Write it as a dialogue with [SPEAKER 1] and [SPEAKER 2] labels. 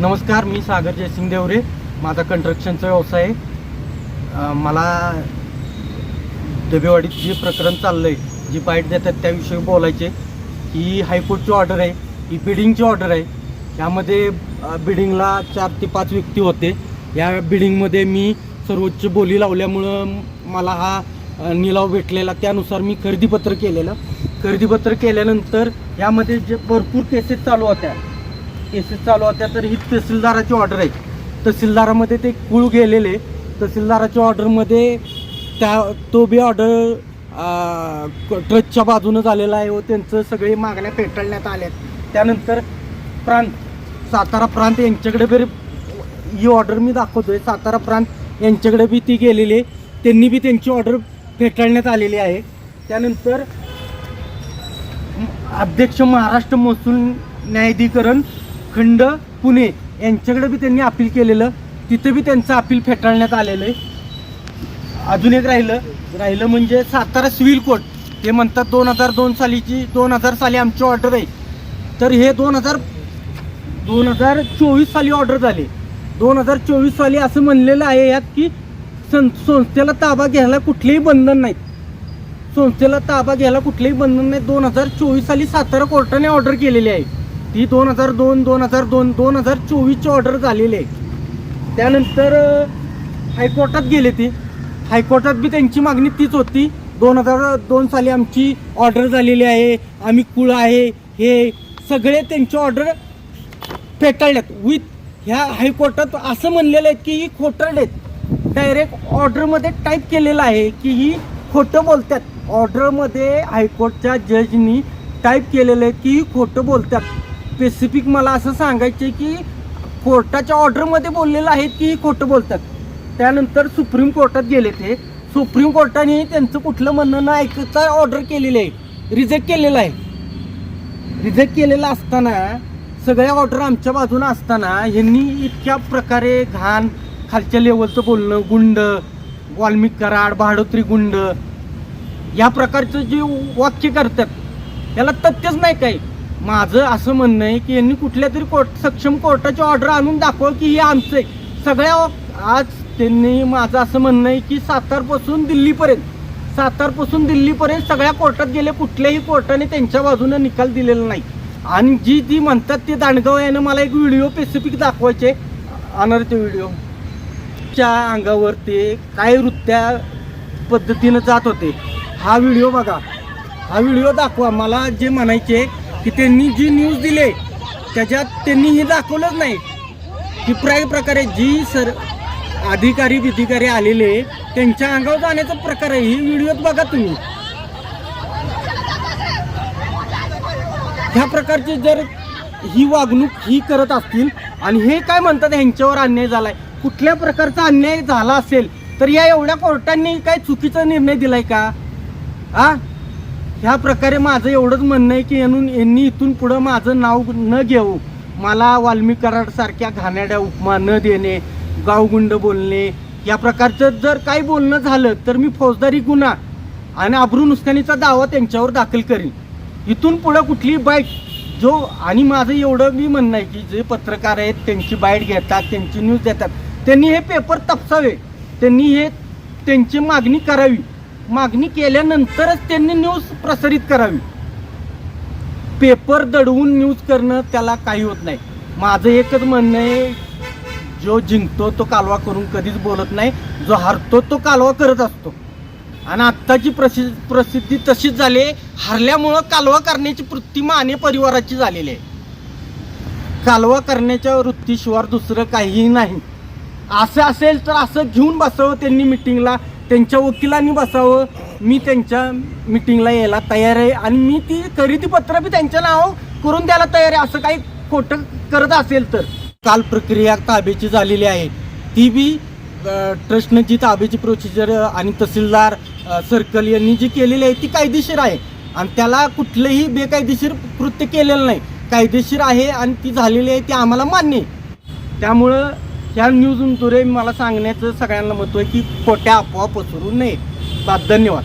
[SPEAKER 1] नमस्कार मी सागर जयसिंग देवरे माझा कन्स्ट्रक्शनचा व्यवसाय आहे. मला डबेवाडीत जे प्रकरण चाललं आहे जी बाईट देतात त्याविषयी बोलायचे ही हायकोर्टची ऑर्डर आहे ही बिडिंगची ऑर्डर आहे. यामध्ये बिडिंगला चार ते पाच व्यक्ती होते. या बिडिंगमध्ये मी सर्वोच्च बोली लावल्यामुळं मला हा निलाव भेटलेला. त्यानुसार मी खरेदीपत्र केलेलं. खरेदीपत्र केल्यानंतर यामध्ये जे भरपूर केसेस चालू होत्या. केसेस चालू होत्या तर ही तहसीलदाराची ऑर्डर आहे. तहसीलदारामध्ये ते कुळ गेलेले. तहसीलदाराच्या ऑर्डरमध्ये त्या तो बी ऑर्डर ट्रस्टच्या बाजूनं झालेला आहे व त्यांचं सगळे मागण्या फेटाळण्यात आल्यात. त्यानंतर प्रांत सातारा प्रांत यांच्याकडे बी ही ऑर्डर मी दाखवतोय. सातारा प्रांत यांच्याकडे बी ती गेलेली आहे. त्यांनी बी त्यांची ऑर्डर फेटाळण्यात आलेली आहे. त्यानंतर अध्यक्ष महाराष्ट्र महसूल न्यायाधिकरण खंड पुणे यांच्याकडे बी त्यांनी अपील केलेलं. तिथं बी त्यांचं अपील फेटाळण्यात आलेलं आहे. अजून एक राहिलं. राहिलं म्हणजे सातारा सिव्हिल कोर्ट. हे म्हणतात दोन हजार दोन सालीची दोन हजार साली आमची ऑर्डर आहे. तर हे दोन हजार दोन हजार चोवीस साली ऑर्डर झाली. दोन हजार चोवीस साली असं म्हणलेलं आहे यात की सं संस्थेला ताबा घ्यायला कुठलेही बंधन नाहीत संस्थेला ताबा घ्यायला कुठलेही बंधन नाही. दोन हजार चोवीस साली सातारा कोर्टाने ऑर्डर केलेली आहे. ती दोन हजार दोन दोन हजार दोन दोन हजार चोवीसची ऑर्डर झालेली आहे. त्यानंतर हायकोर्टात गेले ती. हायकोर्टात बी त्यांची मागणी तीच होती. दोन हजार दोन साली आमची ऑर्डर झालेली आहे. आम्ही कुळ आहे हे सगळे त्यांची ऑर्डर फेटाळल्यात विथ ह्या हायकोर्टात असं म्हणलेलं आहे की ही खोटं आहेत डायरेक्ट ऑर्डरमध्ये टाईप केलेलं आहे की ही खोटं बोलतात. ऑर्डरमध्ये हायकोर्टच्या जजनी टाईप केलेलं आहे की ही खोटं बोलतात. स्पेसिफिक मला असं सांगायचं आहे की कोर्टाच्या ऑर्डरमध्ये बोललेलं आहे की खोटं बोलतात. त्यानंतर सुप्रीम कोर्टात गेले ते. सुप्रीम कोर्टाने त्यांचं कुठलं म्हणणं न ऐकता ऑर्डर केलेलं आहे. रिजेक्ट केलेलं आहे. रिजेक्ट केलेलं असताना सगळ्या ऑर्डर आमच्या बाजूनं असताना ह्यांनी इतक्या प्रकारे घाण खालच्या लेवलचं बोलणं गुंड वाल्मिक कराड भाडोत्री गुंड या प्रकारचं जे वाक्य करतात याला तथ्यच नाही काही. माझं असं म्हणणं आहे की यांनी कुठल्या तरी कोर्ट सक्षम कोर्टाची ऑर्डर आणून दाखवा की हे आमचं आहे. सगळ्या आज त्यांनी माझं असं म्हणणं आहे की सातारपासून दिल्लीपर्यंत सातारपासून दिल्लीपर्यंत सगळ्या कोर्टात गेले कुठल्याही कोर्टाने त्यांच्या बाजूनं निकाल दिलेला नाही. आणि जी ती म्हणतात ते दांडगाव यानं मला एक व्हिडिओ स्पेसिफिक दाखवायचे आणणार ते व्हिडिओ च्या अंगावर ते काय वृत्त्या पद्धतीनं जात होते. हा व्हिडिओ बघा. हा व्हिडिओ दाखवा. मला जे म्हणायचे की त्यांनी जी न्यूज दिले त्याच्यात त्यांनी हे दाखवलंच नाही. की प्राय प्रकारे जी सर अधिकारी विधिकारी आलेले त्यांच्या अंगावर जाण्याचा प्रकार आहे. ही व्हिडिओत बघा तुम्ही. ह्या प्रकारची जर ही वागणूक ही करत असतील आणि हे काय म्हणतात ह्यांच्यावर अन्याय झालाय? कुठल्या प्रकारचा अन्याय झाला असेल तर या एवढ्या कोर्टांनी काय चुकीचा निर्णय दिलाय का? आ? ह्या प्रकारे माझं एवढंच म्हणणं आहे की यांनी यांनी इथून पुढं माझं नाव न घेऊ मला वाल्मिक घाणाड्या उपमा न देणे गावगुंड बोलणे या प्रकारचं जर काही बोलणं झालं तर मी फौजदारी गुन्हा आणि अब्रू नुसत्यानीचा दावा त्यांच्यावर दाखल करीन. इथून पुढं कुठली बाईट जो आणि माझं एवढं मी म्हणणं आहे की जे पत्रकार आहेत त्यांची बाईट घेतात त्यांची न्यूज देतात त्यांनी हे पेपर तपसावे. त्यांनी हे त्यांची मागणी करावी. मागणी केल्यानंतरच त्यांनी न्यूज प्रसारित करावी. पेपर दडवून न्यूज करणं त्याला काही होत नाही. माझं एकच म्हणणं आहे जो जिंकतो तो कालवा करून कधीच बोलत नाही. जो हरतो तो कालवा करत असतो. आणि आत्ताची प्रसि प्रसिद्धी तशीच झाली हरल्यामुळं कालवा करण्याची वृत्ती माने परिवाराची झालेली आहे. कालवा करण्याच्या वृत्तीशिवाय दुसरं काहीही नाही. असं असेल तर असं घेऊन बसावं त्यांनी मिटिंगला त्यांच्या वकिलांनी बसावं. मी त्यांच्या मिटिंगला यायला तयार आहे आणि मी ती खरेदी पत्र बी त्यांच्या नाव करून द्यायला तयार आहे. असं काही खोटं करत असेल तर. काल प्रक्रिया ताब्याची झालेली आहे. ती बी ट्रस्टनं जी ताब्याची प्रोसिजर आणि तहसीलदार सर्कल यांनी जी केलेली आहे ती कायदेशीर आहे. आणि त्याला कुठलंही बेकायदेशीर कृत्य केलेलं नाही. कायदेशीर आहे आणि ती झालेली आहे ती आम्हाला मान्य आहे. त्यामुळं ह्या न्यूजद्वारे मला सांगण्याचं सगळ्यांना महत्त्व आहे की खोट्या आपोआप पसरू नये. धन्यवाद.